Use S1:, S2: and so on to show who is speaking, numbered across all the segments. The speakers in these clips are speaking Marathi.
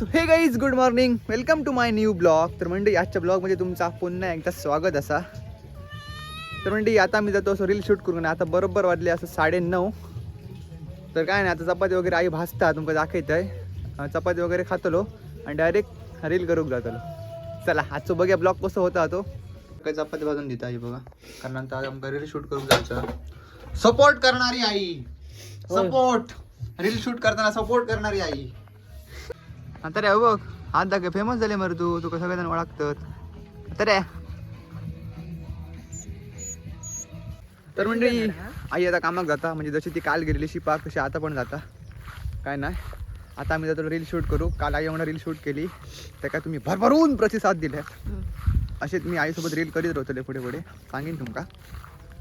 S1: So hey guys good morning welcome to my new blog तर म्हणजे आजच्या ब्लॉगमध्ये तुमचा पुन्हा एकदा स्वागत असा. तर म्हणजे आता मी जातो असं रील शूट करून. आता बरोबर वाजले असं साडे नऊ तर काय नाही आता चपाती वगैरे आई भाजता तुमका दाखवत आहे चपाती वगैरे खातलो आणि डायरेक्ट रील करूक जातलो. चला आजचं बघूया ब्लॉग कसं होता तो काय चपाती भाजून देता आई बघा कारण आता आमका रील शूट करून जायचं. सपोर्ट करणारी आई. सपोर्ट रील शूट करताना सपोर्ट करणारी आई. आता रे बघ आज दाखव फेमस झाले मर तू तुका सगळेजण ओळखतात. तर. रे तर म्हणजे आई आता कामाक जाता म्हणजे जशी ती काल गेलेली शिपाक तशी आता पण जाता. काय नाही आता आम्ही जातो रील शूट करू. काल आई म्हणून रील शूट केली त्या काय तुम्ही भरभरून प्रतिसाद दिले असेच मी आईसोबत रील करीत राहतले पुढे पुढे. सांगेन तुमका.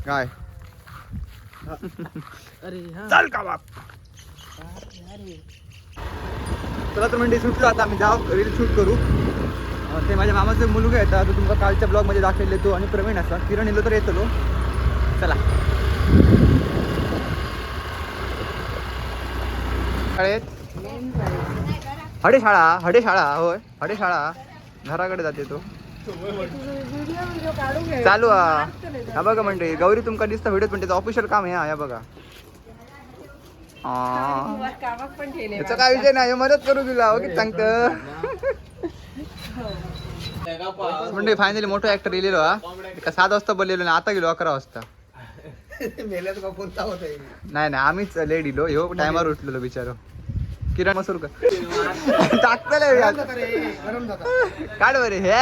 S1: काय?
S2: अरे हा.
S1: चल का बाप चला तर म्हणजे सुटलो आता आम्ही जाऊ रील शूट करू. ते माझ्या मामाचे मुलगा येतात तो तुमका कालच्या ब्लॉगमध्ये दाखवले तो आणि प्रवीण असा किरण येलो तर येतलो चला. शाळेत हडे शाळा? हडे शाळा होय. हडे शाळा घराकडे जाते तो. चालू हा बघा म्हणजे गौरी तुमका दिसता व्हिडिओ पण त्याचं ऑफिशियल काम आहे हा त्याचा याचा काय विषय नाही मदत करू तुला हो की सांगत. म्हणजे फायनली मोठा ऍक्टर येलेलो हा. सात वाजता बोललेलो ना आता गेलो अकरा वाजता. नाही नाही आम्हीच लेडीलो इलो ह्यो टायमावर उठलेलो बिचारो. किरण मसूर का टाकतले काढ बरे हे.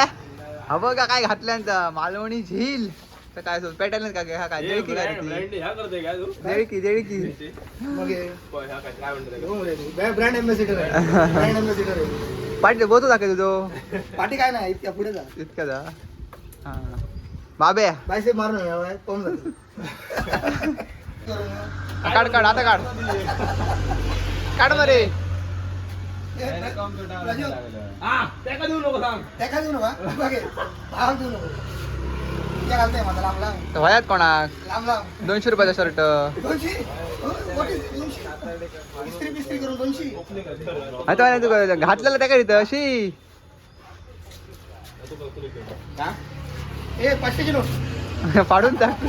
S1: हवं का काय घातल्यानंतर मालवणी झील. तर काय सो पेटायला का गे? हा काय जळकी काय? जळकी जळकी
S3: ब्रँड एम्बेसिडर आहे. ब्रँड एम्बेसिडर आहे.
S1: पाठी बोलतो दाखव तुझो?
S3: पाठी काय नाही इतक्या पुढे जा.
S1: इतका जा. हा. बाबे.
S3: बायसे मारून जातो?
S1: काढ काढ आता काढ. काढ मरे
S3: त्याका देऊ नका बघ हे. भाव देऊ नको त्या घालतंय माझा लांब लांब
S1: तर वयात कोणाक दोनशे रुपयाचा शर्ट
S3: दोनशे? हो,
S1: आता नाही तू घातलेला त्या करीत अशी? पाडून टाक.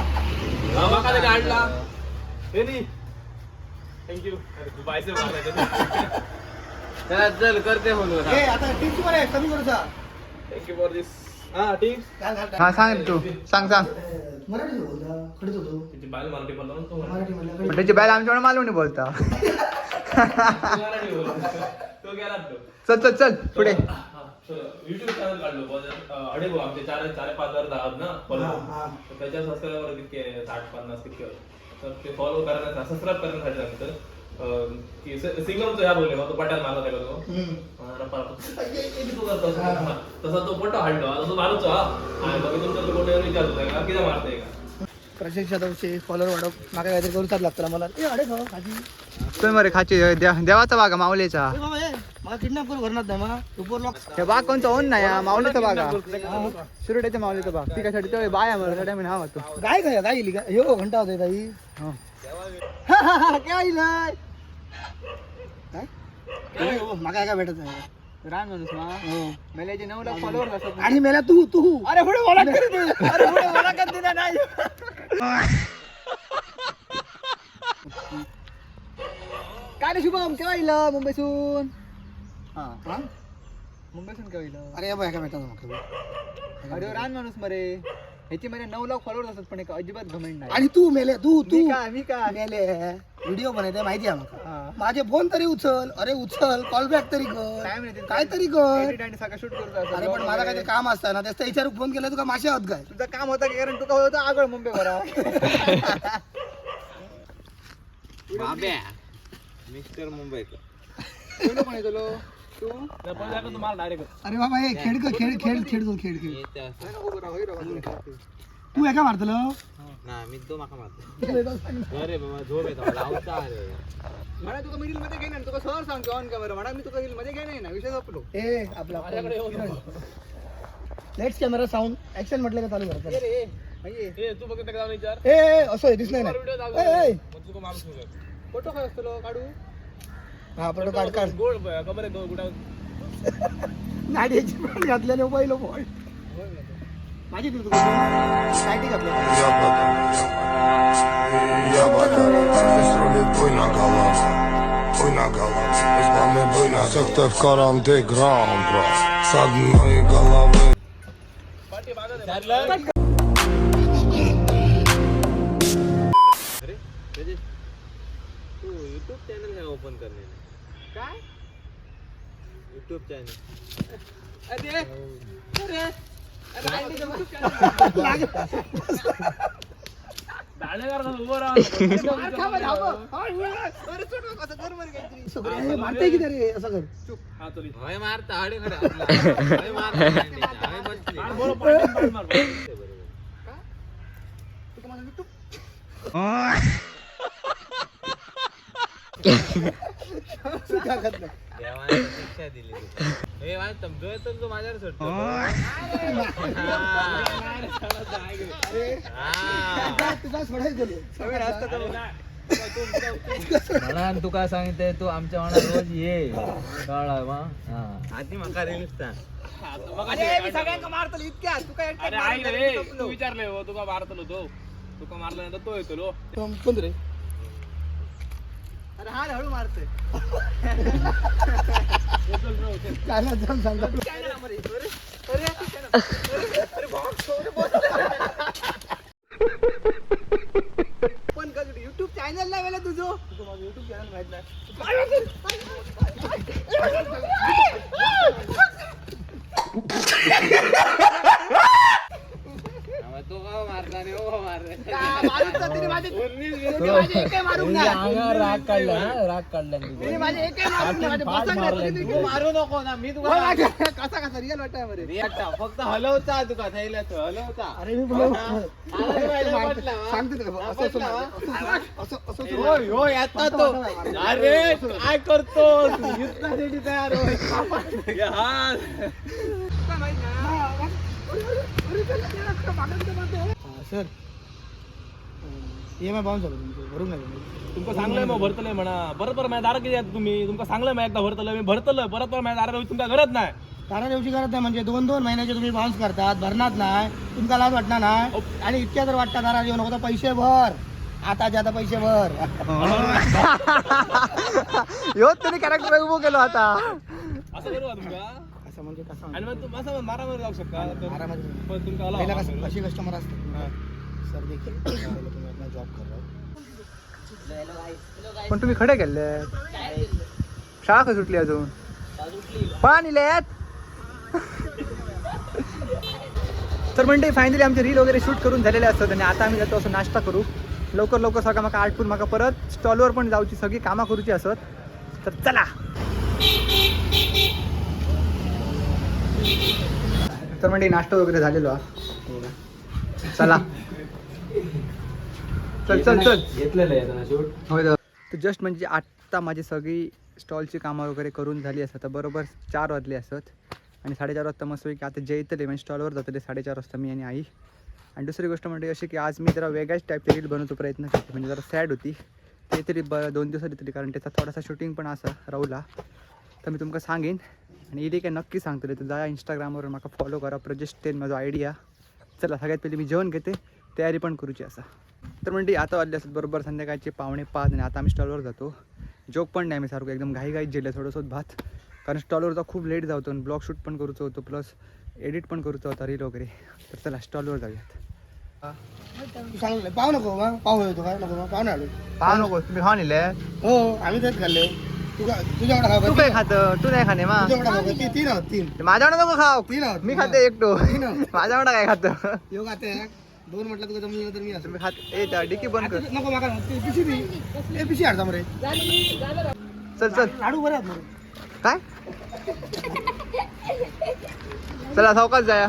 S2: चल करते म्हणून
S3: ए आता टीची
S2: हा ठीक.
S1: हा सांग तू. सांग सांग.
S3: मराठी बोलता खडीच होतो. मराठी म्हणलं
S1: पण त्याची बायला आमच्याकडे मालवणी बोलता.
S2: तो गेला तो.
S1: चल चल चल पुढे.
S2: युट्यूब चॅनल काढलो. अडे भाऊ आमचे चार चार पाच हजार दहा ना फॉलो
S3: हा.
S2: त्याच्या सबस्क्रायबर कितके साठ पन्नास कितके तर ते फॉलो करण्यासाठी सबस्क्राईब करण्यासाठी सांगतं सिंगमचं ह्या बोलले मग तो पट्याला मारला त्याला तो. हा, करतो. हा. तसा तो पट्टा हाडलो तसं मारूच हा. आणि मग तुमचं तो कोणी विचारतो का किती मारतोय का?
S3: प्रशिक्षक जाधवचे फॉलोअर वाढव. माका काहीतरी लागतं मला. ए अडे भाऊ खाजी
S1: मरे खाची देवा- देवाचा बागा माऊलीचा.
S3: ए बाबा ए मला किडनॅप करू घरनात नाही उपवर लॉक
S1: हे बाग कोणता? ओन नाही हा, माऊलीचा बागा. शिरोड्याच्या माऊलीचा बाग. ती कशासाठी? तो बाय आहे मग मी नाव होतो.
S3: गाय काय गाय इली का? ह्यो घंटा होते ताई.
S1: हो.
S3: काय इलाय काय काय? हो, माका काय भेटत नाही
S1: रान माणूस मा?
S3: हो.
S1: मेल्याचे नऊ लाख फॉलोअर असतात.
S3: आणि मेला तू तू
S1: अरे पुढे. अरे नाही. काय रे शुभम केव्हा येईल मुंबईसून? हा? मुंबईसून केव्हा येईल
S3: अरे बाय काय भेटत
S1: अरे रान माणूस मरे. ह्याची मध्ये नऊ लाख फॉलोअर्स असतात पण एक अजिबात घमेंट नाही.
S3: आणि तू मेले तू तू.
S1: मी का? मी
S3: मेले. व्हिडिओ बनायचे माहिती आहे
S1: हा.
S3: माझे फोन तरी उचल. अरे उचल कॉल बॅक तरी कर.
S1: काय म्हणते
S3: काय तरी कर.
S1: Edit आणि सगळं शूट करतो
S3: अरे पण माझा काही काम असतं ना त्याचा विचार फोन केला तुका माशा होत काय?
S1: तुझं काम होतं की? कारण तुका होतं आगळ मुंबई बरा
S2: मिस्टर मुंबईकर.
S1: तुला कोण तू
S3: अरे बाबा हे खेळ कर, खेळ खेळ खेळ तो खेळ खेळ तू एका मारतलो
S2: मी तो माका मारतो अरे बाबा झोप येतो लावता अरे
S1: मला तुका मिडिल मध्ये घेणार तुका सर सांगतो ऑन कॅमेरा म्हणा मी तुका मिडिल मध्ये घेणार ना विषय संपलो
S3: ए आपला लेट्स कॅमेरा साऊंड ऍक्शन म्हटलं का चालू करतात
S1: रे ये. ये.
S2: तू बघत जाऊन विचार
S3: ए ए, असं दिस नाही ए, ए.
S1: फ़ोटो काय असतो काढू
S3: हा पडो काढ काढ
S2: गोळ खबर आहे गुडाव
S3: नाड्याची पण घातलेले बैल बॉल माझी तू सायटी घातलं
S4: Boyna gala, już mamy bójna Sekte w karanty gram, bro Sadno i galawy
S5: तू युट्यूब चॅनल काय? ओपन करणे काय? युट्यूब चॅनल
S3: मारताय की रे? असं कर.
S5: मारता. होय मारता शिक्षा दिली. हे तर तू माझ्यावर सोडतो.
S3: तुझा सोडायचं
S6: मला तुका सांगितलंय तू आमच्या मनात रोज ये कळला मा हा
S5: आधी म्हाका रील्स सांग.
S2: अरे आई रे तू विचारले हो तुका मारतलो तो तुका मारल्यानंतर तो येतो
S3: कोण रे
S1: अरे हा हळू मारतोय.
S3: काय जाऊन सांगा
S1: पण युट्यूब चॅनल नाही वेळा तुझं युट्यूब चॅनल माहीत नाही
S5: आम्हा तो का मारता आणि हो मारता.
S6: अंगावर राग काढला हा, राग काढला
S5: मारू नको ना मी तुला
S1: कसा कसा रिअल वाटाय बरे
S5: रियाटा, फक्त हलवता तुका थैल्या तो हलवता
S3: अरे मी. सांगतो
S5: हो हो याचा तो अरे काय करतो युद्धासाठी तयार होय हा.
S3: Sir E M I bounce झालं तुमचं भरून नाही
S2: तुमका सांगलंय मग भरतलंय म्हणा. परत माझ्या दारा किती आहेत तुम्ही. तुमका सांगलंय मग एकदा भरतलं मी भरतलं परत परत माझ्या दारा तुमका गरज नाही.
S3: तारा दिवशी करत नाही म्हणजे दोन दोन महिन्याचे तुम्ही बाउन्स करतात भरणार नाही तुमका लाज वाटणार नाही. आणि इतक्या जर वाटतात तारा देऊ नको तर पैसे भर. आता आता पैसे भर.
S1: ह्यो तरी कॅरेक्टर उभं केलो आता.
S2: असं करू तुमका?
S3: असं म्हणजे कसं
S2: आणि मग तुम्ही असं मारामारी जाऊ शकता? तर
S3: आरामात
S2: पण
S3: पहिला. कसं कशी कस्टमर असतात सर देखील? तुम्ही अपना जॉब कर. रहे हो
S1: पण तुम्ही खडे गेले शाळा का सुटली अजून? पळा निलेत तर म्हणजे फायनली आमचे रील वगैरे शूट करून झालेले असतात आणि आता आम्ही जातो असं नाश्ता करू. लवकर लवकर सगळं म्हाका आटपून म्हाका परत स्टॉलवर पण जाऊची सगळी कामां करूची असत तर चला. तर म्हणजे नाश्ता वगैरे झालेलो चला. चल चल चल.
S6: घेतलेलं आहे ना शूट.
S1: होय तर जस्ट म्हणजे आत्ता माझी सगळी स्टॉलची कामं वगैरे करून झाली असतात. तर बरोबर चार वाजले असत. आणि साडेचार वाजता मस्त की आता जे येतले म्हणजे स्टॉलवर जातले साडेचार वाजता मी आणि आई. आणि दुसरी गोष्ट म्हणजे अशी की आज मी जरा वेगळ्याच टाईपचे रील बनवतो प्रयत्न करते. म्हणजे जरा सॅड होती. ते तरी ब दोन दिवसात येतली कारण त्याचा थोडासा शूटिंग पण असा राहुला तर मी तुमका सांगेन. आणि इथे काय नक्की सांगतो तर जा इंस्टाग्रामवर म्हाका फॉलो करा. प्रजेश टेन माझा आयडिया चला सगळ्यात पहिले मी जेवण घेते. तयारी पण करूची असा तर म्हणजे आता वाजले असतात बरोबर संध्याकाळचे पावणे पाच आणि आता आम्ही स्टॉलवर जातो. जोक पण नाही मी सारखं एकदम घाई घाईत जेले थोडंसं भात. कारण स्टॉलवर जा खूप लेट जातो आणि ब्लॉग शूट पण करूचं होतं प्लस एडिट पण करूचं होतं रील वगैरे. तर चला स्टॉलवर जाऊयात.
S3: तू पाहू नको पाहू येतो काय नको पाहू नाही आलो
S1: पहा नको तुम्ही खाऊन
S3: हो आम्ही तेच खाल्ले. तू
S1: काय खात? तू नाही खाणे मा. माझ्याकडे नको खाऊ.
S3: तीन आहोत
S1: मी खाते एकटो. माझ्याकडे काय खातं?
S3: दोन म्हटलं तुझं जमलं तर मी असं.
S1: तुम्ही खात ए डिकी बंद कर.
S3: नको मागा ते पिशी बी ए पिशी हाडता मरे.
S1: चल चल.
S3: लाडू बरे
S1: काय? चला सावकाश जाया.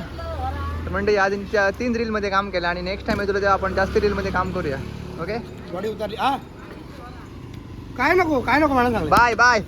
S1: म्हणजे या दिनच्या तीन रीलमध्ये काम केलं आणि नेक्स्ट टाइम तुला तेव्हा आपण जास्त रीलमध्ये काम करूया. ओके
S3: बॉडी उतरली. आ? काय नको काय नको मला सांग
S1: बाय बाय.